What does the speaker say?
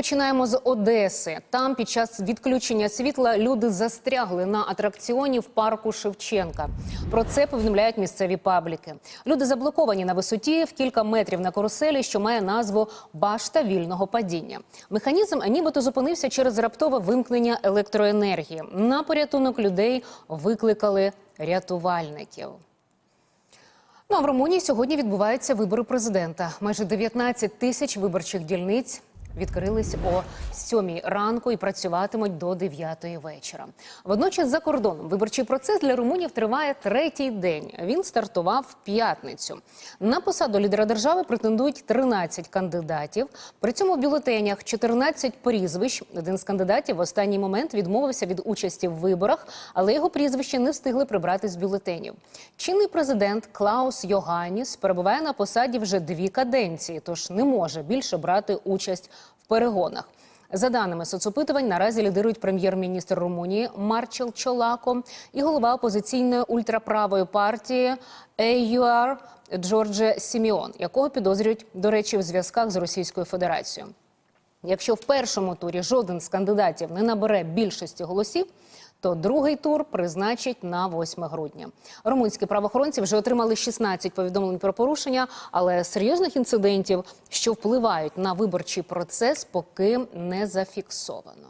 починаємо з Одеси. Там під час відключення світла люди застрягли на атракціоні в парку Шевченка. Про це повідомляють місцеві пабліки. Люди заблоковані на висоті в кілька метрів на каруселі, що має назву башта вільного падіння. Механізм нібито зупинився через раптове вимкнення електроенергії. На порятунок людей викликали рятувальників. Ну а в Румунії сьогодні відбуваються вибори президента. Майже 19 тисяч виборчих дільниць відкрились о 7 ранку і працюватимуть до 9 вечора. Водночас за кордоном виборчий процес для румунів триває третій день. Він стартував в п'ятницю. На посаду лідера держави претендують 13 кандидатів. При цьому в бюлетенях 14 прізвищ. Один з кандидатів в останній момент відмовився від участі в виборах, але його прізвище не встигли прибрати з бюлетенів. Чинний президент Клаус Йоганіс перебуває на посаді вже дві каденції, тож не може більше брати участь перегонах. За даними соцопитувань, наразі лідирують прем'єр-міністр Румунії Марчел Чолако і голова опозиційної ультраправої партії ЕЮАР Джордже Сіміон, якого підозрюють, до речі, в зв'язках з Російською Федерацією. Якщо в першому турі жоден з кандидатів не набере більшості голосів, то другий тур призначить на 8 грудня. Румунські правоохоронці вже отримали 16 повідомлень про порушення, але серйозних інцидентів, що впливають на виборчий процес, поки не зафіксовано.